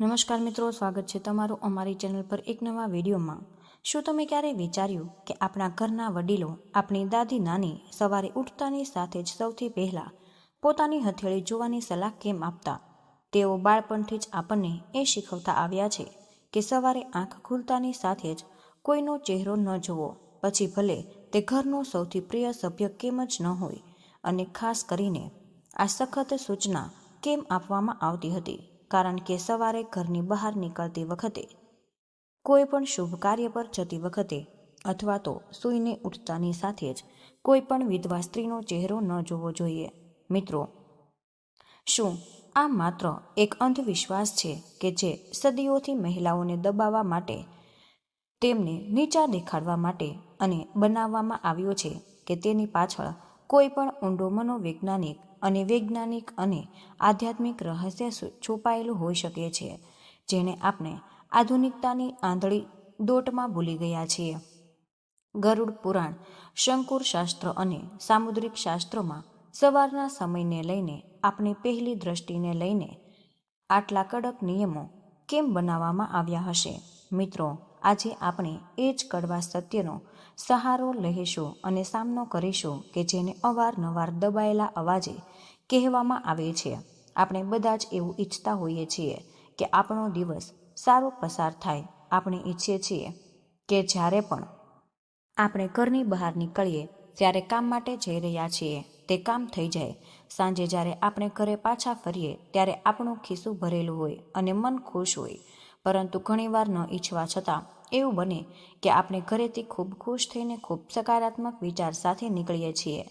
નમસ્કાર મિત્રો, સ્વાગત છે તમારું અમારી ચેનલ પર એક નવા વિડીયોમાં. શું તમે ક્યારેય વિચાર્યું કે આપણા ઘરના વડીલો આપણી દાદી નાની સવારે ઉઠતાની સાથે જ સૌથી પહેલાં પોતાની હથેળી જોવાની સલાહ કેમ આપતા? તેઓ બાળપણથી જ આપણને એ શીખવતા આવ્યા છે કે સવારે આંખ ખુલતાની સાથે જ કોઈનો ચહેરો ન જોવો પછી ભલે તે ઘરનો સૌથી પ્રિય સભ્ય કેમ જ ન હોય અને ખાસ કરીને આ સખત સૂચના કેમ આપવામાં આવતી હતી? કારણ કે સવારે ઘરની બહાર નીકળતી વખતે કોઈ પણ શુભ કાર્ય પર જતી વખતે અથવા તો સૂઈને ઉઠતાની સાથે જ કોઈ પણ વિધવા સ્ત્રીનો ચહેરો ન જોવો જોઈએ. મિત્રો, શું આ માત્ર એક અંધવિશ્વાસ છે કે જે સદીઓથી મહિલાઓને દબાવવા માટે, તેમને નીચા દેખાડવા માટે અને બનાવવામાં આવ્યો છે કે તેની પાછળ કોઈ પણ ઊંડો મનોવૈજ્ઞાનિક અને વૈજ્ઞાનિક અને આધ્યાત્મિક રહસ્ય છુપાયેલું હોઈ શકે છે, જેને આપણે આધુનિકતાની આંધળી દોટમાં ભૂલી ગયા છીએ. ગરુડ પુરાણ, શંકુર શાસ્ત્ર અને સામુદ્રિક શાસ્ત્રોમાં સવારના સમયને લઈને આપણી પહેલી દ્રષ્ટિને લઈને આટલા કડક નિયમો કેમ બનાવવામાં આવ્યા હશે? મિત્રો, આજે આપણે એ જ કડવા સત્યનો સહારો લઈશું અને સામનો કરીશું કે જેને અવારનવાર દબાયેલા અવાજે કહેવામાં આવે છે. આપણે બધા જ એવું ઈચ્છતા હોઈએ છીએ કે આપણો દિવસ સારો પસાર થાય. આપણે ઈચ્છીએ છીએ કે જ્યારે પણ આપણે ઘરની બહાર નીકળીએ, ત્યારે કામ માટે જઈ રહ્યા છીએ. તે કામ થઈ જાય. સાંજે જ્યારે આપણે ઘરે પાછા ફરીએ, ત્યારે આપણું ખિસ્સું ભરેલું હોય અને મન ખુશ હોય. પરંતુ ઘણીવાર ન ઈચ્છવા છતાં એવું બને કે આપણે ઘરેથી ખૂબ ખુશ થઈને ખૂબ સકારાત્મક વિચાર સાથે નીકળીએ છીએ.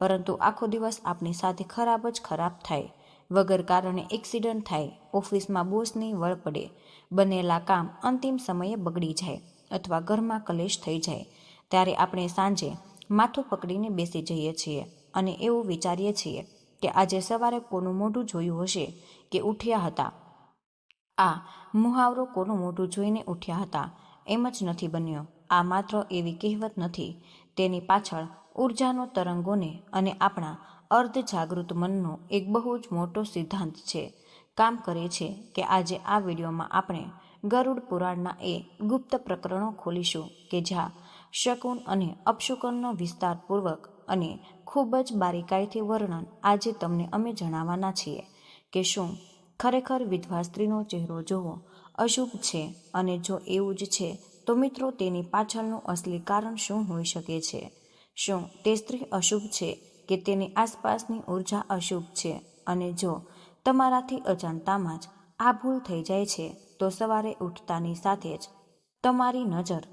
પરંતુ આખો દિવસ આપણી સાથે ખરાબ જ ખરાબ થાય. વગર કારણે એક્સિડન્ટ થાય, ઓફિસમાં બોસની વળ પડે, બનેલા કામ અંતિમ સમયે બગડી જાય અથવા ઘરમાં કલેશ થઈ જાય. ત્યારે આપણે સાંજે માથું પકડીને બેસી જઈએ છીએ અને એવું વિચારીએ છીએ કે આજે સવારે કોનું મોઢું જોયું હશે કે ઉઠ્યા હતા. આ મુહાવરો કોનું મોઢું જોઈને ઉઠ્યા હતા એમ જ નથી બન્યો. આ માત્ર એવી કહેવત નથી. તેની પાછળ ઉર્જાનો તરંગોને અને આપણા અર્ધ જાગૃત મનનો એક બહુ જ મોટો સિદ્ધાંત છે. કામ કરે છે કે આજે આ વિડીયોમાં આપણે ગરુડ પુરાણના એ ગુપ્ત પ્રકરણો ખોલીશું કે જ્યાં શકુન અને અપશુકનનો વિસ્તારપૂર્વક અને ખૂબ જ બારીકાઈથી વર્ણન આજે તમને અમે જણાવવાના છીએ કે શું ખરેખર વિધવા સ્ત્રીનો ચહેરો જોવો અશુભ છે અને જો એવું જ છે, તો મિત્રો તેની પાછળનું અસલી કારણ શું હોઈ શકે છે? શું તે સ્ત્રી અશુભ છે કે તેની આસપાસની ઊર્જા અશુભ છે. અને જો તમારાથી અજાણતામાં જ આ ભૂલ થઈ જાય છે, તો સવારે ઉઠતાની સાથે જ તમારી નજર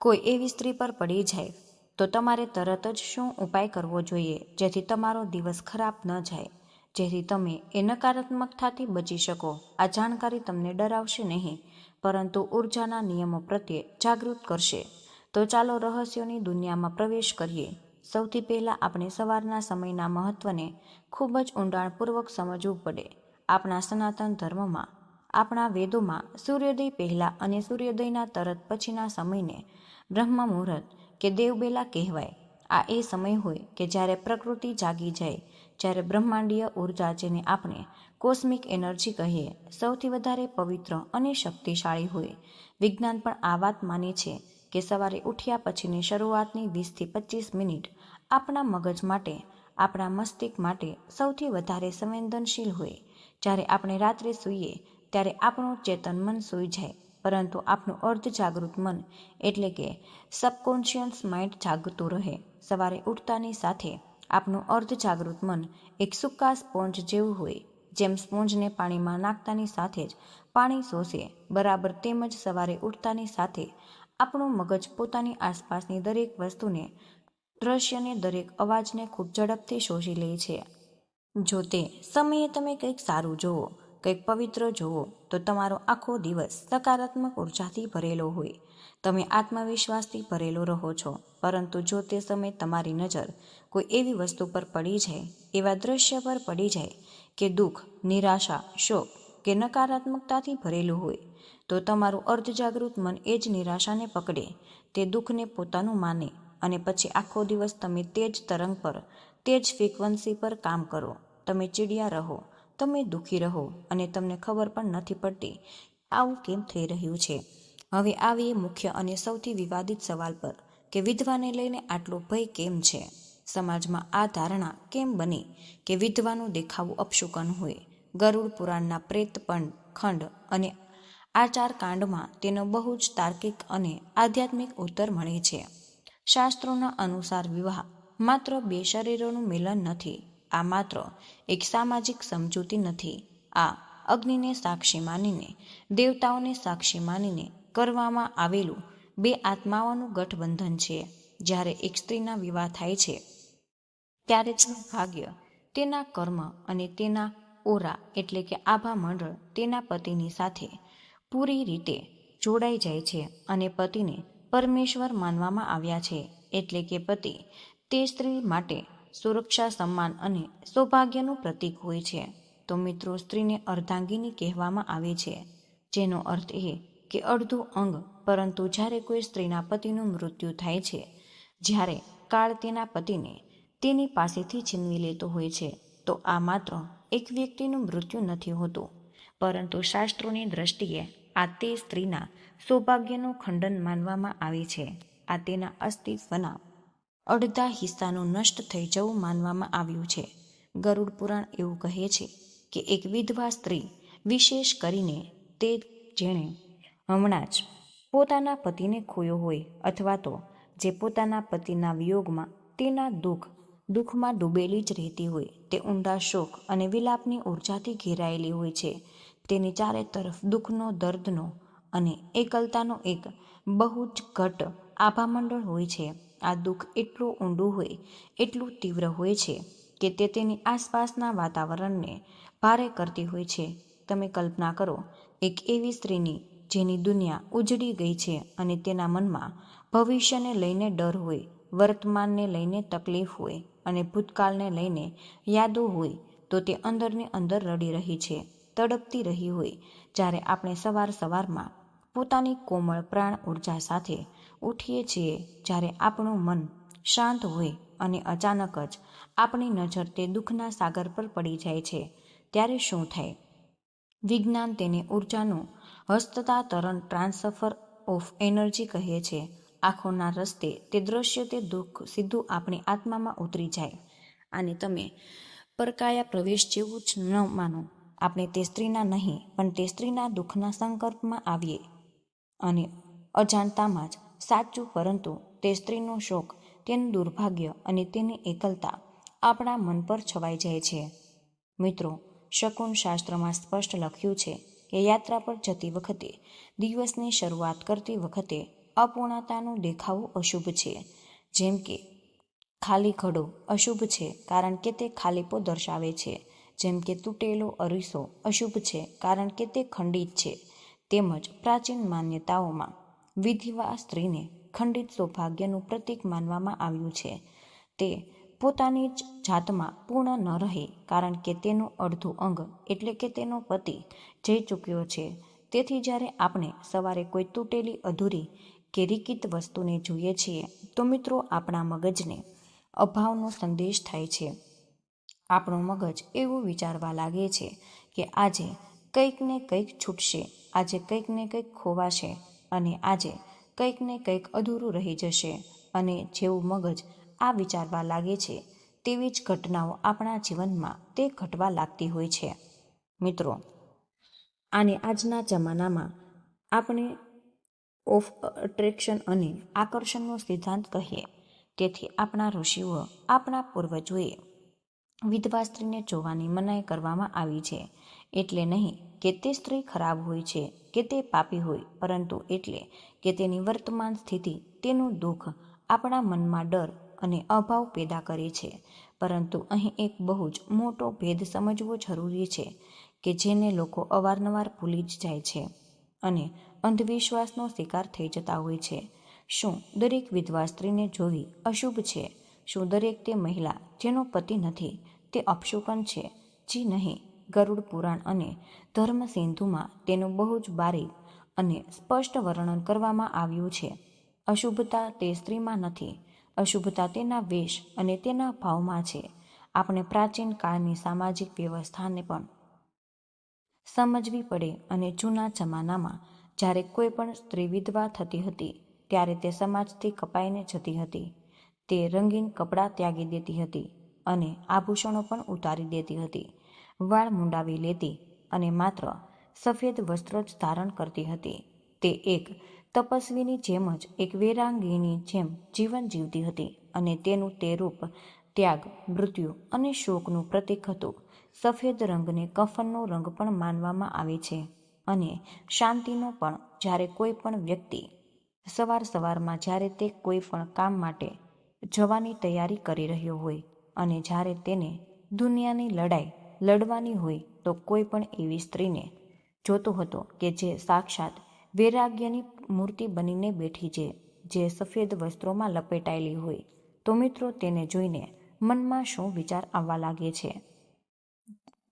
કોઈ એવી સ્ત્રી પર પડી જાય, તો તમારે તરત જ શું ઉપાય કરવો જોઈએ જેથી તમારો દિવસ ખરાબ ન જાય? જેથી તમે એ નકારાત્મકતાથી બચી શકો. આ જાણકારી તમને ડરાવશે નહીં, પરંતુ ઉર્જાના નિયમો પ્રત્યે જાગૃત કરશે. તો ચાલો રહસ્યોની દુનિયામાં પ્રવેશ કરીએ. સૌથી પહેલાં આપણે સવારના સમયના મહત્ત્વને ખૂબ જ ઊંડાણપૂર્વક સમજવું પડે. આપણા સનાતન ધર્મમાં, આપણા વેદોમાં સૂર્યોદય પહેલાં અને સૂર્યોદયના તરત પછીના સમયને બ્રહ્મ મુહૂર્ત કે દેવબેલા કહેવાય. આ એ સમય હોય કે જ્યારે પ્રકૃતિ જાગી જાય, જ્યારે બ્રહ્માંડીય ઊર્જા જેને આપણે કોસ્મિક એનર્જી કહીએ, સૌથી વધારે પવિત્ર અને શક્તિશાળી હોય. વિજ્ઞાન પણ આ વાત માને છે કે સવારે ઉઠ્યા પછીની શરૂઆતની વીસથી પચીસ મિનિટ આપણા મગજ માટે, આપણા મસ્તિષ્ક માટે સૌથી વધારે સંવેદનશીલ હોય. જ્યારે આપણે રાત્રે સૂઈએ, ત્યારે આપણું ચેતન મન સૂઈ જાય, પરંતુ આપણું અર્ધ જાગૃત મન, એટલે કે સબકોન્શિયસ માઇન્ડ જાગતું રહે. સવારે ઉઠતાની સાથે આપનું અર્ધ જાગૃત મન એક સૂકા સ્પોન્જ જેવું હોય, જેમ સ્પોન્જને પાણીમાં નાખતાની સાથે જ પાણી શોષે. બરાબર તેમજ સવારે ઉઠતાની સાથે આપણું મગજ પોતાની આસપાસની દરેક વસ્તુને, દ્રશ્યને, દરેક અવાજને ખૂબ ઝડપથી શોષી લે છે. જો તે સમયે તમે કંઈક સારું જુઓ, કંઈક પવિત્ર જુઓ, તો તમારો આખો દિવસ સકારાત્મક ઉર્જાથી ભરેલો હોય. તમે આત્મવિશ્વાસથી ભરેલો રહો છો, પરંતુ જો તે સમય તમારી નજર કોઈ એવી વસ્તુ પર પડી જાય, એવા દ્રશ્ય પર પડી જાય કે દુઃખ, નિરાશા, શોક કે નકારાત્મકતાથી ભરેલું હોય, તો તમારું અર્ધજાગૃત મન એ જ નિરાશાને પકડે, તે દુઃખને પોતાનું માને અને પછી આખો દિવસ તમે તે જ તરંગ પર, તે જ ફ્રીક્વન્સી પર કામ કરો. તમે ચીડિયા રહો, તમે દુઃખી રહો અને તમને ખબર પણ નથી પડતી આવું કેમ થઈ રહ્યું છે. હવે આવીએ મુખ્ય અને સૌથી વિવાદિત સવાલ પર, કે વિધવાને લઈને આટલો ભય કેમ છે? સમાજમાં આ ધારણા કેમ બની કે વિધવાનું દેખાવું અપશુકન હોય? ગરુડ પુરાણના પ્રેતપણ ખંડ અને આચાર કાંડમાં તેનો બહુ જ તાર્કિક અને આધ્યાત્મિક ઉત્તર મળે છે. શાસ્ત્રોના અનુસાર વિવાહ માત્ર બે શરીરોનું મિલન નથી, આ માત્ર એક સામાજિક સમજૂતી નથી. આ અગ્નિને સાક્ષી માનીને, દેવતાઓને સાક્ષી માનીને કરવામાં આવેલું બે આત્માઓનું ગઠબંધન છે, જ્યારે એક સ્ત્રીના વિવાહ થાય છે. ત્યારે તેનું ભાગ્ય તેના કર્મ અને તેના ઓરા એટલે કે આભા મંડળ તેના પતિની સાથે પૂરી રીતે જોડાઈ જાય છે અને પતિને પરમેશ્વર માનવામાં આવ્યા છે એટલે કે પતિ તે સ્ત્રી માટે સુરક્ષા, સન્માન અને સૌભાગ્યનું પ્રતીક હોય છે. તો મિત્રો, સ્ત્રીને અર્ધાંગીની કહેવામાં આવે છે, જેનો અર્થ એ કે અડધું અંગ, પરંતુ જ્યારે કોઈ સ્ત્રીના પતિનું મૃત્યુ થાય છે, જ્યારે કાળ તેના પતિને તેની પાસેથી છીનવી લેતો હોય છે, તો આ માત્ર એક વ્યક્તિનું મૃત્યુ નથી હોતું. પરંતુ શાસ્ત્રોની દ્રષ્ટિએ આ તે સ્ત્રીના સૌભાગ્યનું ખંડન માનવામાં આવે છે. આ તેના અસ્તિત્વના અડધા હિસ્સાનું નષ્ટ થઈ જવું માનવામાં આવ્યું છે. ગરુડ પુરાણ એવું કહે છે કે એક વિધવા સ્ત્રી વિશેષ કરીને તે જેણે હમણાં જ પોતાના પતિને ખોયો હોય અથવા તો જે પોતાના પતિના વિયોગમાં તેના દુઃખ દુઃખમાં ડૂબેલી જ રહેતી હોય, તે ઊંડા શોક અને વિલાપની ઉર્જાથી ઘેરાયેલી હોય છે. તેની ચારે તરફ દુઃખનો, દર્દનો અને એકલતાનો એક બહુ જ ઘટ આભામંડળ હોય છે. આ દુઃખ એટલું ઊંડું હોય, એટલું તીવ્ર હોય છે કે તે તેની આસપાસના વાતાવરણને ભારે કરતી હોય છે. તમે કલ્પના કરો, એક એવી સ્ત્રીની જેની દુનિયા ઉજડી ગઈ છે અને તેના મનમાં ભવિષ્યને લઈને ડર હોય, વર્તમાનને લઈને તકલીફ હોય અને ભૂતકાળને લઈને યાદો હોય તો તે અંદરને અંદર રડી રહી છે, તડપતી રહી હોય. જ્યારે આપણે સવાર સવારમાં પોતાની કોમળ પ્રાણ ઊર્જા સાથે ઉઠીએ છીએ, જ્યારે આપણું મન શાંત હોય અને અચાનક જ આપણી નજર તે દુઃખના સાગર પર પડી જાય છે, ત્યારે શું થાય? વિજ્ઞાન તેને ઉર્જાનું હસ્તતા તરણ ટ્રાન્સફર ઓફ એનર્જી કહે છે. આંખોના રસ્તે તે દ્રશ્ય, તે દુઃખ સીધું આપણી આત્મામાં ઉતરી જાય. અને તમે પરકાયા પ્રવેશ જેવું જ ન માનો. આપણે તે સ્ત્રીના નહીં, પણ તે સ્ત્રીના દુઃખના સંકલ્પમાં આવીએ. અને અજાણતામાં જ સાચું, પરંતુ તે સ્ત્રીનો શોક, તેનું દુર્ભાગ્ય અને તેની એકલતા આપણા મન પર છવાઈ જાય છે. મિત્રો, શકુન શાસ્ત્રમાં સ્પષ્ટ લખ્યું છે કે યાત્રા પર જતી વખતે, દિવસની શરૂઆત કરતી વખતે અપૂર્ણતાનું દેખાવું અશુભ છે. જેમ કે, ખાલી ઘડો અશુભ છે કારણ કે તે ખાલીપો દર્શાવે છે. જેમ કે, તૂટેલો અરીસો અશુભ છે કારણ કે તે ખંડિત છે. તેમજ પ્રાચીન માન્યતાઓમાં વિધિવા સ્ત્રીને ખંડિત સૌભાગ્યનું પ્રતીક માનવામાં આવ્યું છે. તે પોતાની જ જાતમાં પૂર્ણ ન રહે કારણ કે તેનું અડધું અંગ એટલે કે તેનો પતિ જઈ ચૂક્યો છે. તેથી જ્યારે આપણે સવારે કોઈ તૂટેલી અધૂરી કે રિકિત વસ્તુને જોઈએ છીએ તો મિત્રો આપણા મગજને અભાવનો સંદેશ થાય છે. આપણું મગજ એવું વિચારવા લાગે છે કે આજે કંઈક ને કંઈક છૂટશે, આજે કંઈક ને કંઈક ખોવાશે અને આજે કંઈક ને કંઈક અધૂરું રહી જશે અને જેવું મગજ આ વિચારવા લાગે છે તેવી જ ઘટનાઓ આપણા જીવનમાં તે ઘટવા લાગતી હોય છે. મિત્રો, આને આજના જમાનામાં આપણે ઓફ અટ્રેક્શન અને આકર્ષણનો સિદ્ધાંત કહીએ. તેથી આપણા ઋષિઓ આપણા પૂર્વજોએ વિધવા સ્ત્રીને જોવાની મનાઈ કરવામાં આવી છે. એટલે નહીં કે તે સ્ત્રી ખરાબ હોય છે કે તે પાપી હોય, પરંતુ એટલે કે તેની વર્તમાન સ્થિતિ તેનું દુઃખ આપણા મનમાં ડર અને અભાવ પેદા કરે છે. પરંતુ અહીં એક બહુ જ મોટો ભેદ સમજવો જરૂરી છે કે જેને લોકો અવારનવાર ભૂલી જ જાય છે. અને અંધવિશ્વાસનો શિકાર થઈ જતા હોય છે. શું દરેક વિધવા સ્ત્રીને જોવી અશુભ છે? શું દરેક તે મહિલા જેનો પતિ નથી, તે અપશુકન છે? જી નહીં, ગરુડ પુરાણ અને ધર્મ સિંધુમાં તેનું બહુ જ બારીક અને સ્પષ્ટ વર્ણન કરવામાં આવ્યું છે. અશુભતા તે સ્ત્રીમાં નથી, અશુભતા તેના વેશ અને તેના ભાવમાં છે. આપણે પ્રાચીન કાળની સામાજિક વ્યવસ્થાને પણ સમજવી પડે અને જૂના જમાનામાં જ્યારે કોઈ પણ સ્ત્રી વિધવા થતી હતી, ત્યારે તે સમાજથી કપાઈને જતી હતી. તે રંગીન કપડાં ત્યાગી દેતી હતી અને આભૂષણો પણ ઉતારી દેતી હતી. વાળ મુંડાવી લેતી અને માત્ર સફેદ વસ્ત્રો જ ધારણ કરતી હતી. તે એક તપસ્વીની જેમ જ એક વેરાંગીની જેમ જીવન જીવતી હતી અને તેનું તે રૂપ ત્યાગ, મૃત્યુ અને શોકનું પ્રતીક હતું. સફેદ રંગને કફનનો રંગ પણ માનવામાં આવે છે. અને શાંતિનો પણ જ્યારે કોઈ પણ વ્યક્તિ સવાર સવારમાં જ્યારે તે કોઈ પણ કામ માટે જવાની તૈયારી કરી રહ્યો હોય અને જ્યારે તેને દુનિયાની લડાઈ લડવાની હોય તો કોઈ પણ એવી સ્ત્રીને જોતો હતો કે જે સાક્ષાત વૈરાગ્યની મૂર્તિ બનીને બેઠી છે, જે સફેદ વસ્ત્રોમાં લપેટાયેલી હોય, તો મિત્રો તેને જોઈને મનમાં શું વિચાર આવવા લાગે છે?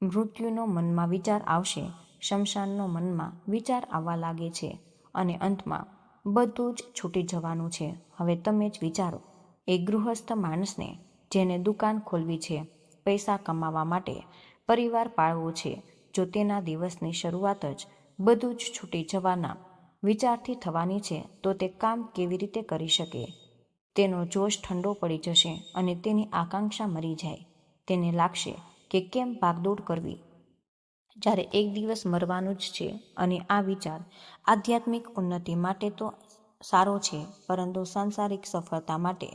મૃત્યુનો મનમાં વિચાર આવશે શમશાનનો મનમાં વિચાર આવવા લાગે છે અને અંતમાં બધું જ છૂટી જવાનું છે. હવે તમે જ વિચારો એ ગૃહસ્થ માણસને જેને દુકાન ખોલવી છે, પૈસા કમાવા માટે પરિવાર પાળવો છે, જો તેના દિવસની શરૂઆત જ બધું જ છૂટી જવાના વિચારથી થવાની છે, તો તે કામ કેવી રીતે કરી શકે? તેનો જોશ ઠંડો પડી જશે અને તેની આકાંક્ષા મરી જાય. તેને લાગશે કે કેમ ભાગદોડ કરવી? જ્યારે એક દિવસ મરવાનું જ છે અને આ વિચાર આધ્યાત્મિક ઉન્નતિ માટે તો સારો છે, પરંતુ સાંસારિક સફળતા માટે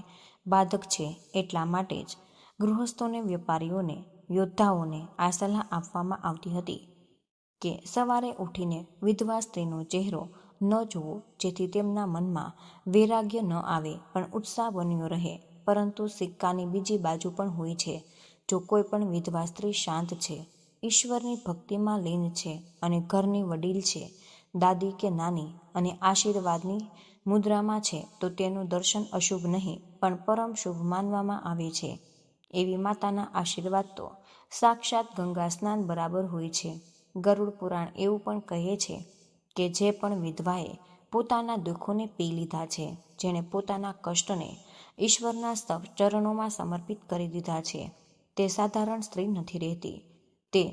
બાધક છે એટલા માટે જ ગૃહસ્થોને, વેપારીઓને, યોદ્ધાઓને આ સલાહ આપવામાં આવતી હતી કે સવારે ઉઠીને વિધવા સ્ત્રીનો ચહેરો ન જોવો જેથી તેમના મનમાં વૈરાગ્ય ન આવે પણ ઉત્સાહ બન્યો રહે. પરંતુ સિક્કાની બીજી બાજુ પણ હોય છે, જો કોઈ પણ વિધવા સ્ત્રી શાંત છે ઈશ્વરની ભક્તિમાં લીન છે અને ઘરની વડીલ છે, દાદી કે નાની અને આશીર્વાદની મુદ્રામાં છે, તો તેનું દર્શન અશુભ નહીં, પણ પરમ શુભ માનવામાં આવે છે. એવી માતાના આશીર્વાદ તો સાક્ષાત ગંગા સ્નાન બરાબર હોય છે. ગરુડ પુરાણ એવું પણ કહે છે કે જે પણ વિધવાએ પોતાના દુઃખોને પી લીધા છે, જેણે પોતાના કષ્ટને ઈશ્વરના ચરણોમાં સમર્પિત કરી દીધા છે. તે સાધારણ સ્ત્રી નથી રહેતી. તે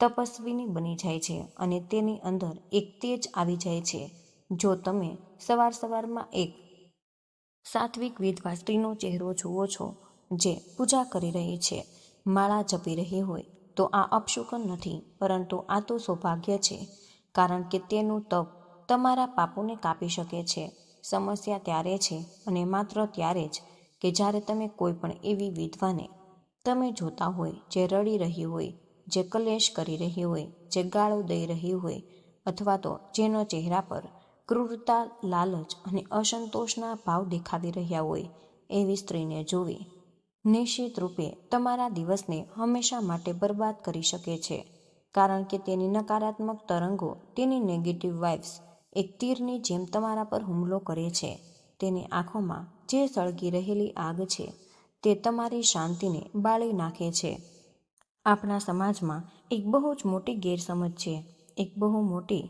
તપસ્વીની બની જાય છે અને તેની અંદર એક તેજ આવી જાય છે. જો તમે સવાર સવારમાં એક સાત્વિક વિધવા સ્ત્રીનો ચહેરો જુઓ છો જે પૂજા કરી રહી છે, માળા જપી રહી હોય, તો આ અપશુકન નથી, પરંતુ આ તો સૌભાગ્ય છે, કારણ કે તેનું તપ તમારા પાપોને કાપી શકે છે. સમસ્યા ત્યારે છે અને માત્ર ત્યારે જ કે જ્યારે તમે કોઈ પણ એવી વિધવાને તમે જોતા હોય, જે રડી રહી હોય જે કલેશ કરી રહી હોય, જે ગાળો દઈ રહી હોય, અથવા તો જેનો ચહેરા પર ક્રૂરતા, લાલચ અને અસંતોષના ભાવ દેખાડી રહ્યા હોય, એવી સ્ત્રીને જોવી નિશ્ચિત રૂપે તમારા દિવસને હંમેશા માટે બરબાદ કરી શકે છે, કારણ કે તેની નકારાત્મક તરંગો, તેની નેગેટિવ વાઇબ્સ એક તીરની જેમ તમારા પર હુમલો કરે છે, તેની આંખોમાં જે સળગી રહેલી આગ છે, તે તમારી શાંતિને બાળી નાખે છે. આપણા સમાજમાં એક બહુ જ મોટી ગેરસમજ છે. એક બહુ મોટી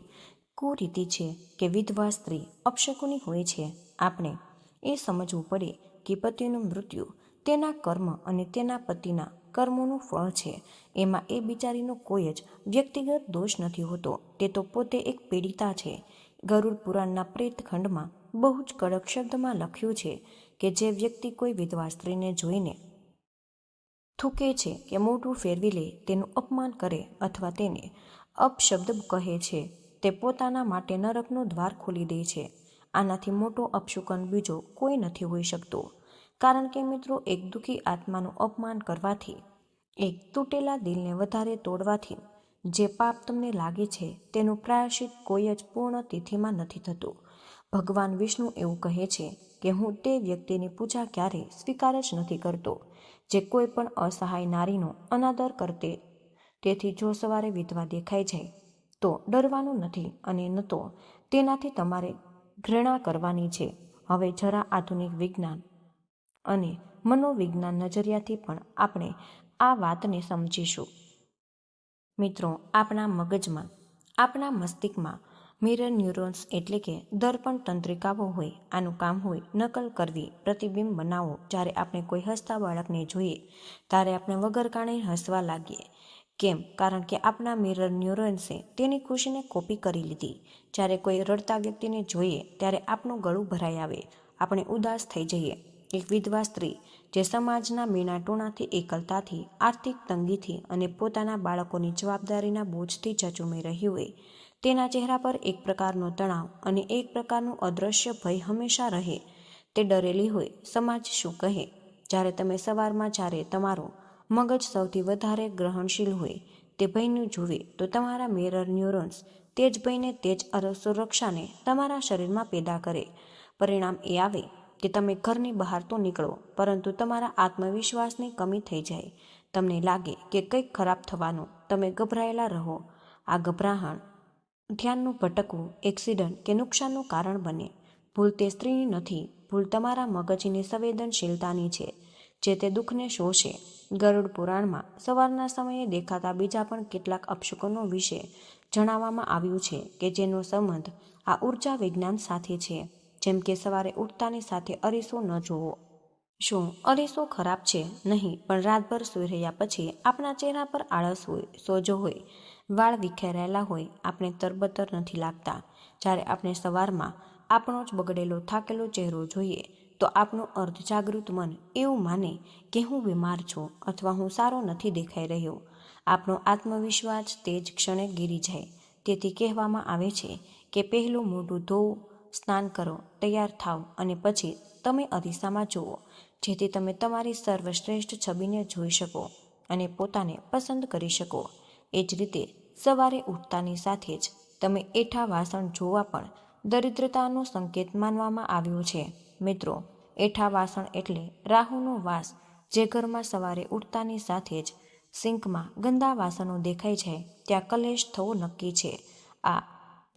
કુરીતિ છે કે વિધવા સ્ત્રી અપશકુની હોય છે. આપણે એ સમજવું પડે કે પતિનું મૃત્યુ તેના કર્મ અને તેના પતિના કર્મોનું ફળ છે. એમાં એ બિચારીનો કોઈ જ વ્યક્તિગત દોષ નથી હોતો. તે તો પોતે એક પીડિતા છે. ગરુડ પુરાણના પ્રેત ખંડમાં બહુ જ કડક શબ્દમાં લખ્યું છે કે જે વ્યક્તિ કોઈ વિધવા સ્ત્રીને જોઈને થૂકે છે કે મોઢું ફેરવી લે તેનું અપમાન કરે અથવા તેને અપશબ્દ કહે છે. તે પોતાના માટે નરકનો દ્વાર ખોલી દે છે. આનાથી મોટો અપશુકન બીજો કોઈ નથી હોઈ શકતો. કારણ કે મિત્રો, એક દુઃખી આત્માનું અપમાન કરવાથી, એક તૂટેલા દિલને વધારે તોડવાથી, જે પાપ તમને લાગે છે તેનું પ્રાયશ્ચિત કોઈ જ પૂર્ણ તિથિમાં નથી થતું. ભગવાન વિષ્ણુ એવું કહે છે કે હું તે વ્યક્તિની પૂજા ક્યારેય સ્વીકાર જ નથી કરતો. જે કોઈ પણ અસહાય નારીનો અનાદર કરતે, તેથી જો સવારે વિધવા દેખાઈ જાય તો ડરવાનું નથી અને ન તો તેનાથી તમારે ઘૃણા કરવાની છે. હવે જરા આધુનિક વિજ્ઞાન અને મનોવિજ્ઞાન નજરિયાથી પણ આપણે આ વાતને સમજીશું. મિત્રો, આપણા મગજમાં, આપણા મસ્તિષ્કમાં મિરર ન્યુરોન્સ એટલે કે દર્પણ તંત્રિકાઓ હોય, આનું કામ હોય નકલ કરવી, પ્રતિબિંબ બનાવો જ્યારે આપણે કોઈ હસતા બાળકને જોઈએ, ત્યારે આપણે વગર કારણે હસવા લાગીએ. કેમ? કારણ કે આપણા મિરર ન્યુરોન્સે તેની ખુશીને કોપી કરી લીધી. જ્યારે કોઈ રડતા વ્યક્તિને જોઈએ, ત્યારે આપણું ગળું ભરાઈ આવે. આપણે ઉદાસ થઈ જઈએ. એક વિધવા સ્ત્રી, જે સમાજના મીણાટોણાથી, એકલતાથી, આર્થિક તંગીથી અને પોતાના બાળકોની જવાબદારીના બોજથી ચચુમી રહી હોય તેના ચહેરા પર એક પ્રકારનો તણાવ અને એક પ્રકારનું અદૃશ્ય ભય હંમેશા રહે. તે ડરેલી હોય, સમાજ શું કહે? જ્યારે તમે સવારમાં, જ્યારે તમારો મગજ સૌથી વધારે ગ્રહણશીલ હોય, તે ભયનું જુએ, તો તમારા મિરર ન્યુરોન્સ તે જ ભયને, તે જ સુરક્ષાને તમારા શરીરમાં પેદા કરે. પરિણામ એ આવે કે તમે ઘરની બહાર તો નીકળો, પરંતુ તમારા આત્મવિશ્વાસની કમી થઈ જાય. તમને લાગે કે કંઈક ખરાબ થવાનું, તમે ગભરાયેલા રહો. આ ગભરાહણ ધ્યાનનું ભટકવું, એક્સિડન્ટ કે નુકસાનનું કારણ બને. ભૂલ તે સ્ત્રીની નથી, ભૂલ તમારા મગજની સંવેદનશીલતાની છે, જે તે દુઃખને શોષે. ગરુડ પુરાણમાં સવારના સમયે દેખાતા બીજા પણ કેટલાક અપશુકનો વિશે જણાવવામાં આવ્યું છે કે જેનો સંબંધ આ ઊર્જા વિજ્ઞાન સાથે છે, જેમ કે સવારે ઉઠતાની સાથે અરીસો ન જોવો શું અરીસો ખરાબ છે? નહીં, પણ રાતભર સૂઈ રહ્યા પછી આપણા ચહેરા પર આળસ હોય, સોજો હોય. વાળ વિખેરાયેલા હોય, આપણે તરબતર નથી લાગતા. જ્યારે આપણે સવારમાં આપણો જ બગડેલો, થાકેલો ચહેરો જોઈએ, તો આપણું અર્ધજાગૃત મન એવું માને કે હું બીમાર છું અથવા હું સારો નથી દેખાઈ રહ્યો. આપણો આત્મવિશ્વાસ તે જ ક્ષણે ગીરી જાય. તેથી કહેવામાં આવે છે કે પહેલું મોઢું ધોવો, સ્નાન કરો, તૈયાર થાવ અને પછી તમે અરીસામાં જુઓ, જેથી તમે તમારી સર્વશ્રેષ્ઠ છબીને જોઈ શકો અને પોતાને પસંદ કરી શકો. એ જ રીતે સવારે ઉઠતાની સાથે જ તમે એઠા વાસણ જોવા પણ દરિદ્રતાનો સંકેત માનવામાં આવ્યો છે. મિત્રો, એઠા વાસણ એટલે રાહુનો વાસ જે ઘરમાં સવારે ઉઠતાની સાથે જ સિંકમાં ગંદા વાસણો દેખાય છે. ત્યાં કલેશ થવો નક્કી છે. આ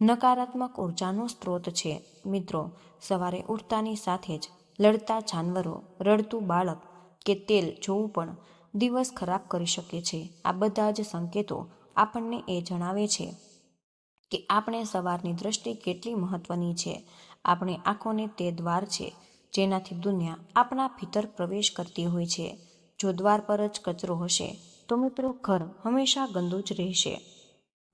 નકારાત્મક ઉર્જાનો સ્ત્રોત છે. મિત્રો, સવારે ઉઠતાની સાથે જ લડતા જાનવરો, રડતું બાળક કે તેલ જોવું પણ દિવસ ખરાબ કરી શકે છે. આ બધા જ સંકેતો આપણને એ જણાવે છે કે આપણે સવારની દ્રષ્ટિ કેટલી મહત્વની છે. આપણે આંખોને તે દ્વાર છે, જેનાથી દુનિયા આપણા ભીતર પ્રવેશ કરતી હોય છે. જો દ્વાર પર જ કચરો હશે, તો મિત્રો ઘર હંમેશા ગંદુ જ રહેશે.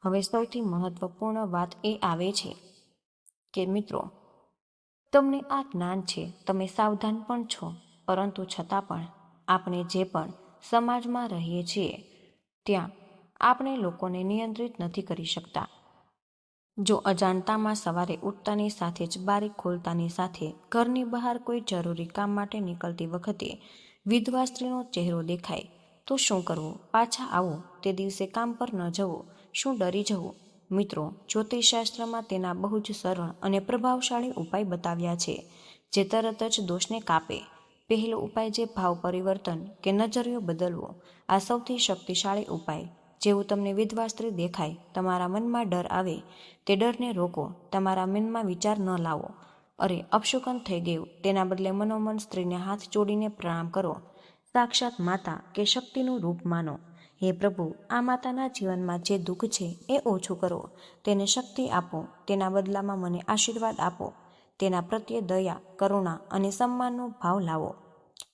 હવે સૌથી મહત્વપૂર્ણ વાત એ આવે છે કે મિત્રો, તમને આ જ્ઞાન છે. તમે સાવધાન પણ છો, પરંતુ છતાં પણ આપણે જે પણ સમાજમાં રહીએ છીએ. ત્યાં આપણે લોકોને નિયંત્રિત નથી કરી શકતા. જો અજાણતામાં સવારે ઉઠતાની સાથે જ બારી ખોલતાની સાથે ઘરની બહાર કોઈ જરૂરી કામ માટે નીકળતી વખતે વિધવા સ્ત્રીનો ચહેરો દેખાય, તો શું કરવું? પાછા આવો, તે દિવસે કામ પર ન જવું, શું ડરી જવું? મિત્રો, જ્યોતિષશાસ્ત્રમાં તેના બહુ જ સરળ અને પ્રભાવશાળી ઉપાય બતાવ્યા છે, જે તરત જ દોષને કાપે. પહેલો ઉપાય જે ભાવ પરિવર્તન કે નજરિયો બદલવો, આ સૌથી શક્તિશાળી ઉપાય. જેવું તમને વિધવા સ્ત્રી દેખાય, તમારા મનમાં ડર આવે, તે ડરને રોકો, તમારા મનમાં વિચાર ન લાવો. અરે, અપશુકન થઈ ગયું, તેના બદલે મનોમન સ્ત્રીને હાથ જોડીને પ્રણામ કરો. સાક્ષાત માતા કે શક્તિનું રૂપ માનો. હે પ્રભુ, આ માતાના જીવનમાં જે દુઃખ છે, એ ઓછું કરો. તેને શક્તિ આપો, તેના બદલામાં મને આશીર્વાદ આપો. તેના પ્રત્યે દયા, કરુણા અને સન્માનનો ભાવ લાવો.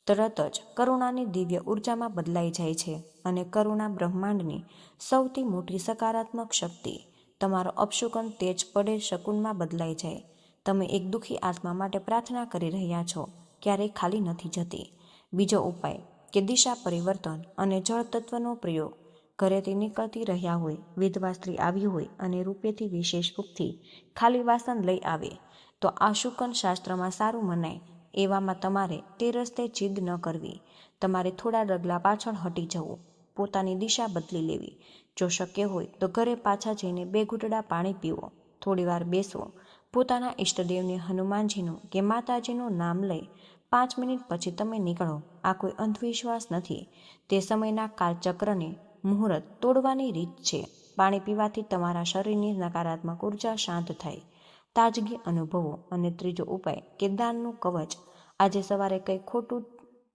તરત જ કરુણાની દિવ્ય ઉર્જામાં બદલાઈ જાય છે અને કરુણા બ્રહ્માંડની સૌથી મોટી સકારાત્મક શક્તિ, તમારો અપશુકન તેજ પડે શકુનમાં બદલાઈ જાય. તમે એક દુઃખી આત્મા માટે પ્રાર્થના કરી રહ્યા છો, ક્યારેય ખાલી નથી જતી. બીજો ઉપાય, કે દિશા પરિવર્તન અને જળ તત્વનો પ્રયોગ. ઘરેથી નીકળતી રહ્યા હોય, વિધવા સ્ત્રી આવી હોય અને રૂપેથી વિશેષ રૂપથી ખાલી વાસણ લઈ આવે, તો આ શુકન શાસ્ત્રમાં સારું મનાય એવામાં તમારે તે રસ્તે જીદ ન કરવી. તમારે થોડા ડગલા પાછળ હટી જવું. પોતાની દિશા બદલી લેવી. જો શક્ય હોય તો ઘરે પાછા જઈને બે ઘૂંટડા પાણી પીવો. થોડીવાર બેસો. પોતાના ઈષ્ટદેવને હનુમાનજીનું કે માતાજીનું નામ લઈ પાંચ મિનિટ પછી તમે નીકળો. આ કોઈ અંધવિશ્વાસ નથી. તે સમયના કાલચક્રને મુહૂર્ત તોડવાની રીત છે. પાણી પીવાથી તમારા શરીરની નકારાત્મક ઊર્જા શાંત થાય. તાજગી અનુભવો. અને ત્રીજો ઉપાય કે દાનનું કવચ. આજે સવારે કંઈ ખોટું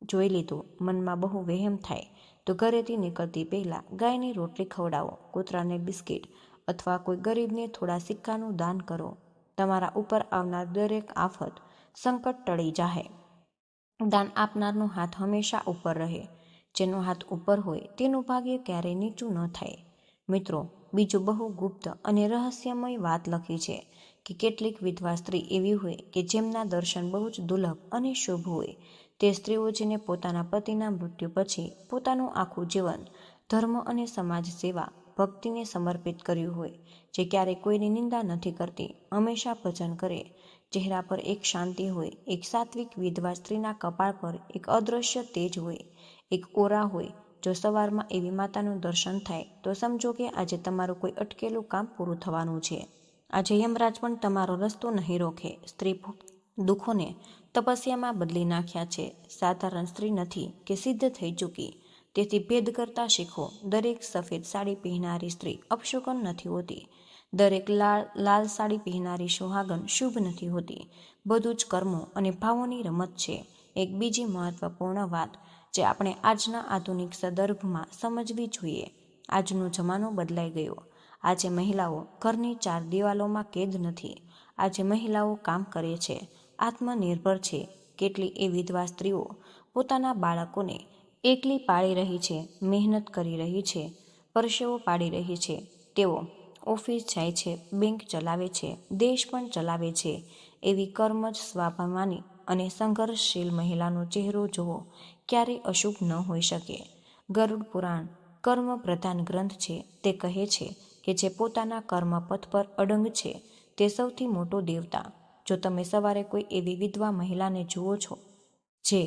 જોઈ લીધું, મનમાં બહુ વહેમ થાય, તો ઘરેથી નીકળતી પહેલાં ગાયની રોટલી ખવડાવો, કૂતરાને બિસ્કિટ અથવા કોઈ ગરીબને થોડા સિક્કાનું દાન કરો. તમારા ઉપર આવનાર દરેક આફત સંકટ ટળી જાહે. દાન આપનારનો હાથ હંમેશા ઉપર રહે. જેનો હાથ ઉપર હોય તેનું ભાગ્ય ક્યારેય નીચું ન થાય. મિત્રો, બીજો બહુ ગુપ્ત અને રહસ્યમય વાત લખી છે કે કેટલીક વિધવા સ્ત્રી એવી હોય કે જેમના દર્શન બહુ જ દુર્લભ અને શુભ હોય. તે સ્ત્રીઓ જેને પોતાના પતિના મૃત્યુ પછી પોતાનું આખું જીવન, ધર્મ અને સમાજ સેવા ભક્તિને સમર્પિત કર્યું હોય, જે ક્યારેય કોઈની નિંદા નથી કરતી, હંમેશા ભજન કરે, ચહેરા પર એક શાંતિ હોય, એક સાત્વિક વિધવા સ્ત્રીના કપાળ પર એક અદૃશ્ય તેજ હોય, એક ઓરા હોય જો સવારમાં એવી માતાનું દર્શન થાય, તો સમજો કે આજે તમારું કોઈ અટકેલું કામ પૂરું થવાનું છે. આજે યમરાજ પણ તમારો રસ્તો નહીં રોકે. સ્ત્રી દુઃખોને તપસ્યામાં બદલી નાખ્યા છે. સાધારણ સ્ત્રી નથી કે સિદ્ધ થઈ ચૂકી. તેથી ભેદ કરતા શીખો. દરેક સફેદ સાડી પહેરનારી સ્ત્રી અપશુકન નથી હોતી. દરેક લાલ લાલ સાડી પહેરનારી સુહાગન શુભ નથી હોતી. બધું જ કર્મો અને ભાવોની રમત છે. એક બીજી મહત્વપૂર્ણ વાત જે આપણે આજના આધુનિક સંદર્ભમાં સમજવી જોઈએ. આજનો જમાનો બદલાઈ ગયો. આજે મહિલાઓ ઘરની ચાર દિવાલોમાં કેદ નથી. આજે મહિલાઓ કામ કરે છે. આત્મનિર્ભર છે. કેટલી એ વિધવા સ્ત્રીઓ પોતાના બાળકોને એકલી પાળી રહી છે, મહેનત કરી રહી છે, પરસેવો પાડી રહી છે. તેઓ ઓફિસ જાય છે, બેંક ચલાવે છે, દેશ પણ ચલાવે છે. એવી કર્મજ સ્વાભિમાની અને સંઘર્ષશીલ મહિલાનો ચહેરો જોવો ક્યારેય અશુભ ન હોઈ શકે. ગરુડ પુરાણ, કર્મ પ્રધાન ગ્રંથ છે, તે કહે છે કે જે પોતાના કર્મ પથ પર અડંગ છે, તે સૌથી મોટો દેવતા. જો તમે સવારે કોઈ એવી વિધવા મહિલાને જુઓ છો, જે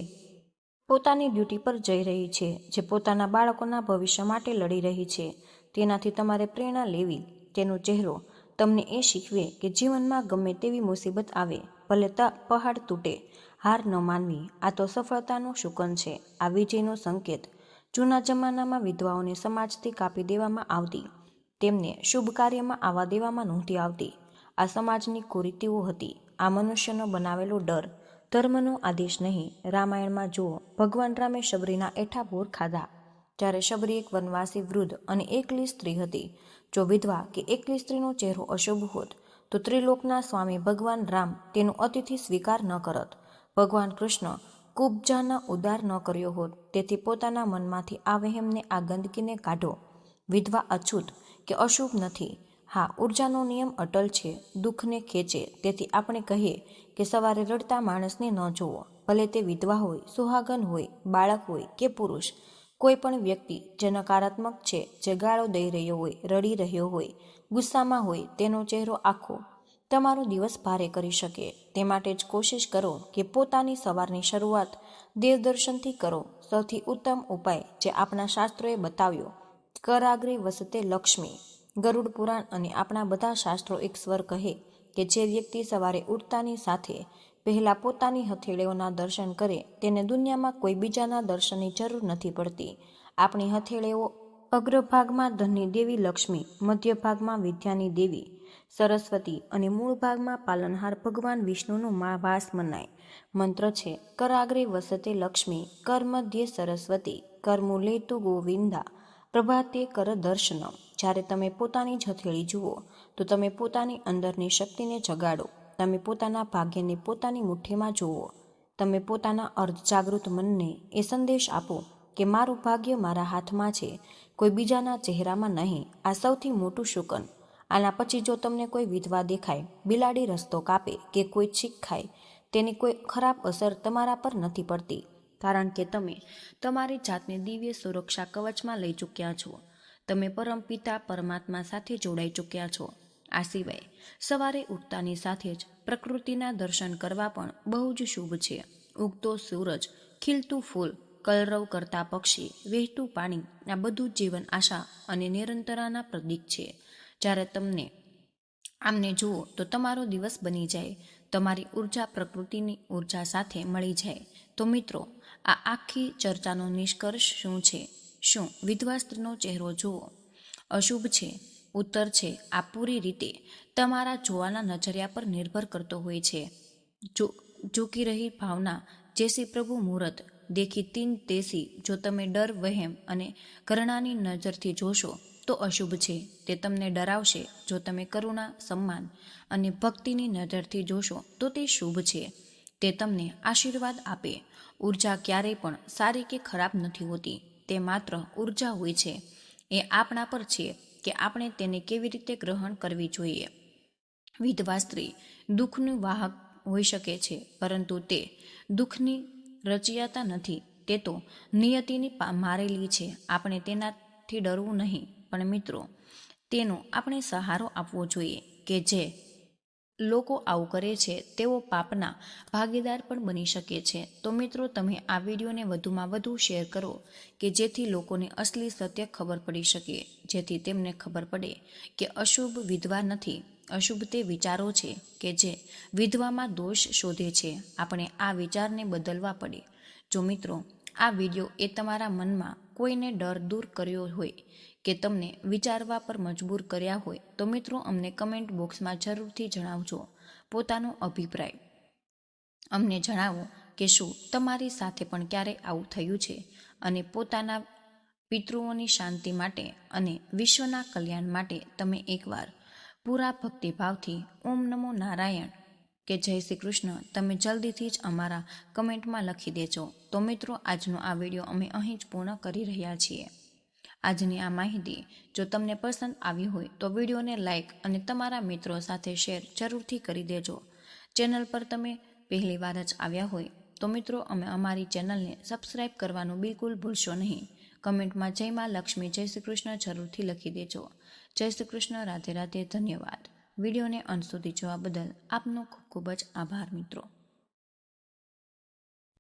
પોતાની ડ્યુટી પર જઈ રહી છે, જે પોતાના બાળકોના ભવિષ્ય માટે લડી રહી છે, તેનાથી તમારે પ્રેરણા લેવી, તેનો ચહેરો તમને એ શીખવે કે જીવનમાં ગમે તેવી મુસીબત આવે, ભલે પહાડ તૂટે. હાર ન માનવી, આ તો સફળતાનું શુકન છે, આ વિજયનો સંકેત. જૂના જમાનામાં વિધવાઓને સમાજથી કાપી દેવામાં આવતી, તેમને શુભ કાર્યમાં આવવા દેવામાં નહોતી આવતી. આ સમાજની કુરીતિઓ હતી, આ મનુષ્યનો બનાવેલો ડર. ધર્મનો આદેશ નહીં, રામાયણમાં જુઓ, ભગવાન રામે શબરીના એઠા ભોર ખાધા. જ્યારે શબરી એક વનવાસી વૃદ્ધ અને એકલી સ્ત્રી હતી, જો વિધવા કે એકલી સ્ત્રીનો ચહેરો અશુભ હોત, તો ત્રિલોકના સ્વામી ભગવાન રામ તેનો અતિથિ સ્વીકાર ન કરત. ભગવાન કૃષ્ણ કુબજાના ઉદાર ન કર્યો હોત. તેથી પોતાના મનમાંથી આ વહેમને આ ગંદકીને કાઢો. વિધવા અછૂત કે અશુભ નથી. હા, ઉર્જાનો નિયમ અટલ છે, દુઃખને ખેંચે. તેથી આપણે કહીએ કે સવારે રડતા માણસને ન જોવો ભલે તે વિધવા હોય, સુહાગન હોય, બાળક હોય કે પુરુષ, કોઈ પણ વ્યક્તિ જે નકારાત્મક છે, જે ગાળો દઈ રહ્યો હોય, રડી રહ્યો હોય, ગુસ્સામાં હોય, તેનો ચહેરો આખો તમારો દિવસ ભારે કરી શકે. તે માટે જ કોશિશ કરો કે પોતાની સવારની શરૂઆત દેવદર્શનથી કરો. સૌથી ઉત્તમ ઉપાય જે આપણા શાસ્ત્રોએ બતાવ્યો, કરાગ્રે વસતે લક્ષ્મી. ગરુડ પુરાણ અને આપણા બધા શાસ્ત્રો એક સ્વર કહે કે જે વ્યક્તિ સવારે ઉઠતાની સાથે પહેલાં પોતાની હથેળીઓના દર્શન કરે, તેને દુનિયામાં કોઈ બીજાના દર્શનની જરૂર નથી પડતી. આપણી હથેળીઓ અગ્રભાગમાં ધનની દેવી લક્ષ્મી મધ્ય ભાગમાં વિદ્યાની દેવી. સરસ્વતી અને મૂળ ભાગમાં પાલનહાર ભગવાન વિષ્ણુનું મા વાસ મનાય. મંત્ર છે, કરાગ્રે વસતે લક્ષ્મી કર મધ્યે સરસ્વતી કરમુલે તો ગોવિંદા, પ્રભાતે કર દર્શનમ. જ્યારે તમે પોતાની જ હથેળી જુઓ, તો તમે પોતાની અંદરની શક્તિને જગાડો. તમે પોતાના ભાગ્યને પોતાની મુઠ્ઠીમાં જુઓ. તમે પોતાના અર્ધ જાગૃત મનને એ સંદેશ આપો કે મારું ભાગ્ય મારા હાથમાં છે. કોઈ બીજાના ચહેરામાં નહીં. આ સૌથી મોટું શુકન આના પછી જો તમને કોઈ વિધવા દેખાય, બિલાડી રસ્તો કાપે કે કોઈ છીક ખાય, તેની કોઈ ખરાબ અસર તમારા પર નથી પડતી. કારણ કે તમે તમારી જાતને દિવ્ય સુરક્ષા કવચમાં લઈ ચૂક્યા છો. તમે પરમપિતા પરમાત્મા સાથે જોડાઈ ચૂક્યા છો. આ સિવાય સવારે ઉઠતાની સાથે જ પ્રકૃતિના દર્શન કરવા પણ બહુ જ શુભ છે. ઉગતો સૂરજ, ખીલતું ફૂલ, કલરવ કરતા પક્ષી, વહેતું પાણી, આ બધું જીવન આશા અને નિરંતરાના પ્રતીક છે. જ્યારે તમને આમને જુઓ તો તમારો દિવસ બની જાય, તમારી ઊર્જા પ્રકૃતિની ઊર્જા સાથે મળી જાય. તો મિત્રો, આ આખી ચર્ચાનો નિષ્કર્ષ શું છે? શું વિધવા સ્ત્રીનો ચહેરો જુઓ? અશુભ છે, ઉત્તર છે, આ પૂરી રીતે તમારા જોવાના નજરિયા પર નિર્ભર કરતો હોય છે. જો, ઝૂકી રહી ભાવના, જેસી પ્રભુ મુહૂર્ત, દેખી તીન તેસી, જો તમે ડર, વહેમ અને કરણાની નજરથી જોશો તો અશુભ છે. તે તમને ડરાવશે જો તમે કરુણા, સન્માન અને ભક્તિની નજરથી જોશો તો તે શુભ છે. તે તમને આશીર્વાદ આપે. ઊર્જા ક્યારેય પણ સારી કે ખરાબ નથી હોતી. તે માત્ર ઊર્જા હોય છે. એ આપણા પર છે કે આપણે તેને કેવી રીતે ગ્રહણ કરવી જોઈએ. વિધવા સ્ત્રી, દુઃખનું વાહક હોઈ શકે છે, પરંતુ તે દુઃખની રચિયાતા નથી. તે તો નિયતિની મારેલી છે. આપણે તેનાથી ડરવું નહીં. પણ મિત્રો, તેનો આપણે સહારો આપવો જોઈએ કે જે લોકો આવું કરે છે, તેઓ પાપના ભાગીદાર પણ બની શકે છે. તો મિત્રો, તમે આ વિડીયોને વધુમાં વધુ શેર કરો કે જેથી લોકોને અસલી સત્ય ખબર પડી શકે. જેથી તેમને ખબર પડે કે અશુભ વિધવા નથી. અશુભ તે વિચારો છે કે જે વિધવામાં દોષ શોધે છે. આપણે આ વિચારને બદલવા પડે. જો મિત્રો, આ વીડિયો એ તમારા મનમાં કોઈને ડર દૂર કર્યો હોય કે તમને વિચારવા પર મજબૂર કર્યા હોય તો મિત્રો અમને કમેન્ટ બોક્સમાં જરૂરથી જણાવજો પોતાનો અભિપ્રાય. અમને જણાવો કે શું તમારી સાથે પણ ક્યારે આવું થયું છે અને પોતાના પિતૃઓની શાંતિ માટે અને વિશ્વના કલ્યાણ માટે તમે એકવાર પૂરા ભક્તિભાવથી ઓમ નમો નારાયણ કે જય શ્રી કૃષ્ણ તમે જલ્દીથી જ અમારા કમેન્ટમાં લખી દેજો. તો મિત્રો આજનો આ વીડિયો અમે અહીં જ પૂર્ણ કરી રહ્યા છીએ. આજની આ માહિતી. જો તમને પસંદ આવી હોય તો વિડીયોને લાઇક અને તમારા મિત્રો સાથે શેર જરૂરથી કરી દેજો. ચેનલ પર તમે પહેલી વાર જ આવ્યા હોય તો મિત્રો, અમે અમારી ચેનલને સબસ્ક્રાઇબ કરવાનું બિલકુલ ભૂલશો નહીં. કમેન્ટમાં જય માં લક્ષ્મી, જય શ્રી કૃષ્ણ જરૂરથી લખી દેજો. જય શ્રી કૃષ્ણ, રાધે રાધે, ધન્યવાદ. વિડીયોને અંત સુધી જોવા બદલ આપનો ખૂબ ખૂબ જ આભાર મિત્રો.